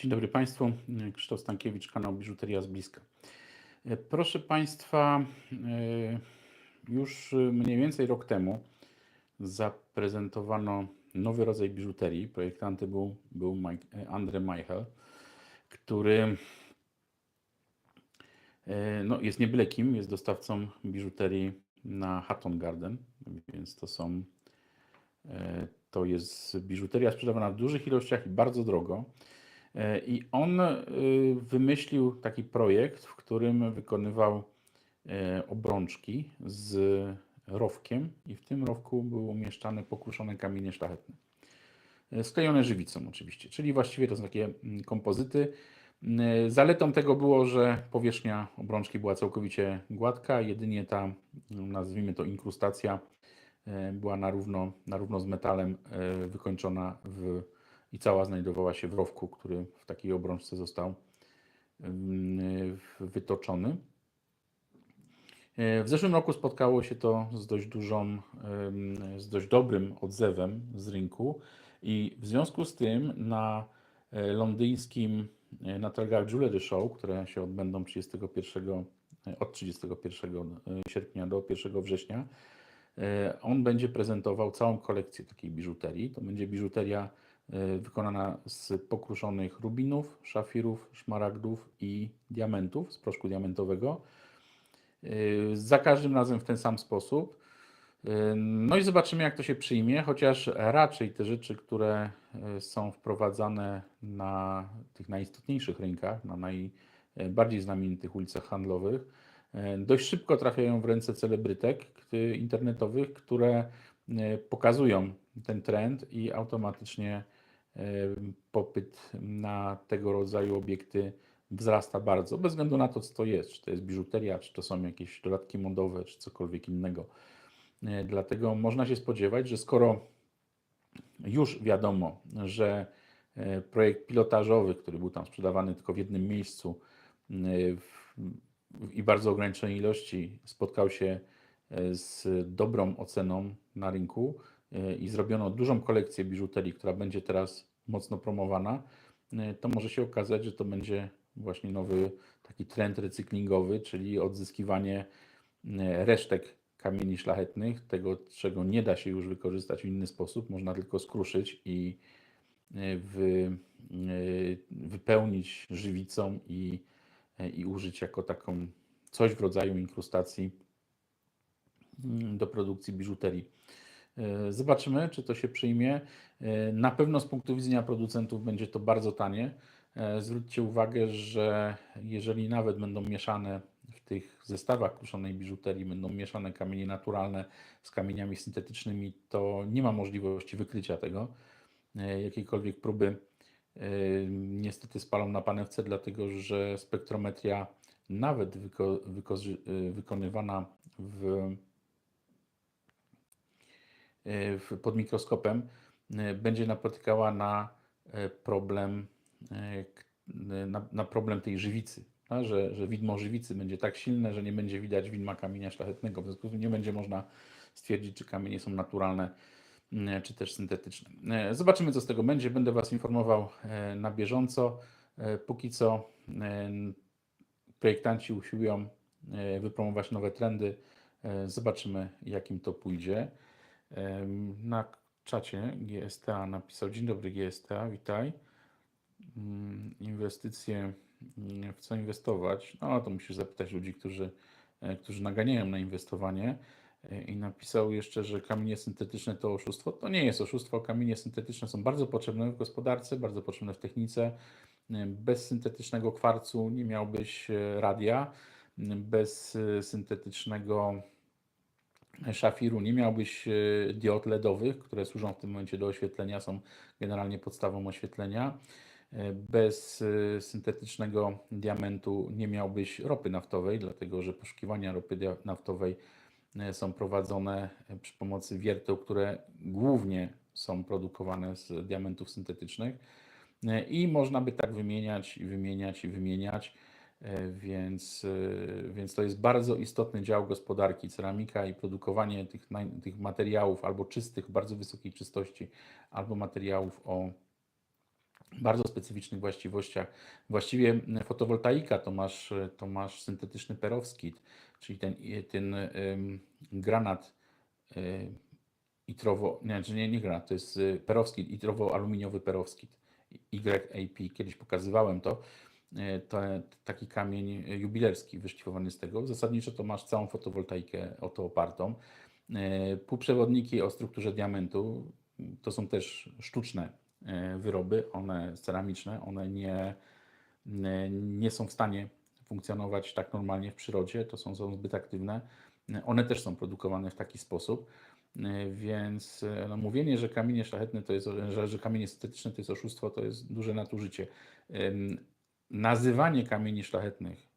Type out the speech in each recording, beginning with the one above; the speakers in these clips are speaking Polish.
Dzień dobry Państwu. Krzysztof Stankiewicz, kanał Biżuteria z Bliska. Proszę Państwa, już mniej więcej rok temu zaprezentowano nowy rodzaj biżuterii. Projektantem był, był Andre Michael, który no, jest nie byle kim, jest dostawcą biżuterii na Hatton Garden, więc to są to jest biżuteria sprzedawana w dużych ilościach i bardzo drogo. E, I on y, wymyślił taki projekt, w którym wykonywał e, obrączki z rowkiem i w tym rowku były umieszczane pokruszone kamienie szlachetne. E, Sklejone żywicą oczywiście, czyli właściwie to są takie mm, kompozyty. Zaletą tego było, że powierzchnia obrączki była całkowicie gładka, jedynie ta, mm, nazwijmy to inkrustacja, e, była na równo, na równo z metalem e, wykończona w i cała znajdowała się w rowku, który w takiej obrączce został ym, wytoczony. E, W zeszłym roku spotkało się to z dość dużą, z dość dobrym odzewem z rynku i w związku z tym na e, londyńskim, e, na targach Jewelry Show, które się odbędą 31, e, od 31 sierpnia do 1 września, on będzie prezentował całą kolekcję takiej biżuterii. To będzie biżuteria wykonana z pokruszonych rubinów, szafirów, szmaragdów i diamentów z proszku diamentowego. Yy, Za każdym razem w ten sam sposób. Yy, No i zobaczymy, jak to się przyjmie, chociaż raczej te rzeczy, które są wprowadzane na tych najistotniejszych rynkach, na najbardziej znamienitych ulicach handlowych, dość szybko trafiają w ręce celebrytek internetowych, które pokazują ten trend i automatycznie popyt na tego rodzaju obiekty wzrasta bardzo, bez względu na to, co to jest, czy to jest biżuteria, czy to są jakieś dodatki modowe, czy cokolwiek innego. E, Dlatego można się spodziewać, że skoro już wiadomo, że e, projekt pilotażowy, który był tam sprzedawany tylko w jednym miejscu e, w, i bardzo ograniczonej ilości, spotkał się e, z dobrą oceną na rynku e, i zrobiono dużą kolekcję biżuterii, która będzie teraz mocno promowana, e, to może się okazać, że to będzie właśnie nowy taki trend recyklingowy, czyli odzyskiwanie e, resztek kamieni szlachetnych, tego czego nie da się już wykorzystać w inny sposób, można tylko skruszyć i e, wy, wypełnić żywicą i, i użyć jako taką coś w rodzaju inkrustacji mm, do produkcji biżuterii. E, Zobaczymy, czy to się przyjmie. E, Na pewno z punktu widzenia producentów będzie to bardzo tanie. E, Zwróćcie uwagę, że jeżeli nawet będą mieszane w tych zestawach kruszonej biżuterii, będą mieszane kamienie naturalne z kamieniami syntetycznymi, to nie ma możliwości wykrycia tego, jakiejkolwiek próby. Niestety spalą na panewce, dlatego że spektrometria, nawet wyko, wyko, wykonywana w- pod mikroskopem e, będzie napotykała na e, problem, e, na, problem tej żywicy, a, że, że widmo żywicy będzie tak silne, że nie będzie widać widma kamienia szlachetnego, w związku z tym nie będzie można stwierdzić, czy kamienie są naturalne, czy też syntetyczne. E, Zobaczymy, co z tego będzie. Będę Was informował e, na bieżąco. E, Póki co e, projektanci usiłują e, wypromować nowe trendy. E, Zobaczymy, jakim to pójdzie. Na czacie GSTA napisał: Dzień dobry, GSTA, witaj. Mm, Inwestycje, mm, w co inwestować? No, to musisz zapytać ludzi, którzy, e, którzy naganiają na inwestowanie. E, I napisał jeszcze, że kamienie syntetyczne to oszustwo. To nie jest oszustwo. Kamienie syntetyczne są bardzo potrzebne w gospodarce, bardzo potrzebne w technice. E, Bez syntetycznego kwarcu nie miałbyś radia. Bez syntetycznego szafiru nie miałbyś e, diod LEDowych, które służą w tym momencie do oświetlenia, są generalnie podstawą oświetlenia. E, Bez e, syntetycznego diamentu nie miałbyś ropy naftowej, dlatego że poszukiwania ropy naftowej są prowadzone przy pomocy wierteł, które głównie są produkowane z diamentów syntetycznych. I można by tak wymieniać i wymieniać i wymieniać. E, Więc, e, więc to jest bardzo istotny dział gospodarki ceramika i produkowanie tych, tych materiałów albo czystych, bardzo wysokiej czystości, albo materiałów o bardzo specyficznych właściwościach. Właściwie m, fotowoltaika to masz, e, to masz syntetyczny perowskit, czyli ten, ten granat e, itrowo, nie, czy nie, nie granat, to jest e, perowskit, itrowo-aluminiowy perowskit, YAP, kiedyś pokazywałem to, e, to taki kamień jubilerski wyszlifowany z tego. Zasadniczo to masz całą fotowoltaikę o to opartą. E, Półprzewodniki o strukturze diamentu to są też sztuczne e, wyroby, one ceramiczne, one nie, nie- nie są w stanie funkcjonować tak normalnie w przyrodzie, to są, są zbyt aktywne. E, One też są produkowane w taki sposób, e, więc e, no, mówienie, że kamienie szlachetne to jest, że, że kamienie syntetyczne to jest oszustwo, to jest duże nadużycie. Nazywanie kamieni szlachetnych,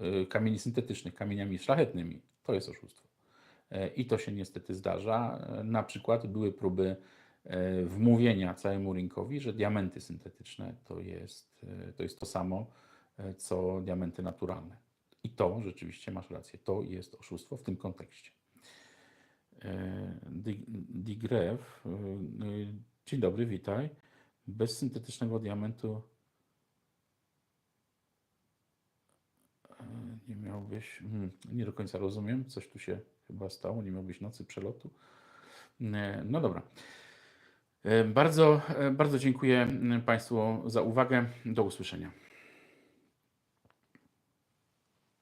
e, kamieni syntetycznych kamieniami szlachetnymi to jest oszustwo. E, I to się niestety zdarza. E, Na przykład były próby e, wmówienia całemu rynkowi, że diamenty syntetyczne to jest, to jest to samo, co diamenty naturalne. I to rzeczywiście masz rację, to jest oszustwo w tym kontekście. Di- Digref, dzień dobry, witaj. Bez syntetycznego diamentu nie miałbyś, hmm, nie do końca rozumiem, coś tu się chyba stało, nie miałbyś nocy przelotu. E, No dobra. E, Bardzo, e, bardzo dziękuję Państwu za uwagę. Do usłyszenia.